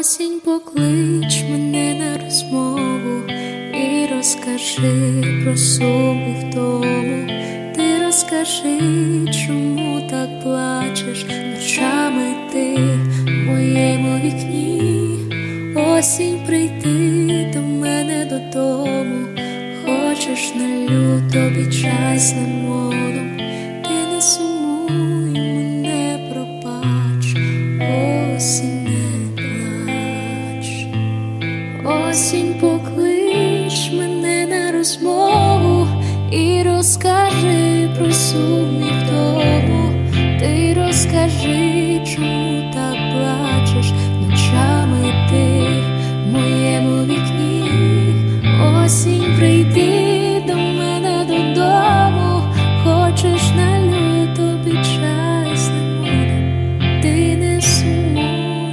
Осінь поклич мене на розмову і розкажи про в тому. Ти розкажи, чому так плачеш ночами ти в моєму вікні. Осінь прийти до мене додому. Хочеш налю тобі з лимоном, осінь, поклич мене на розмову і розкажи про су.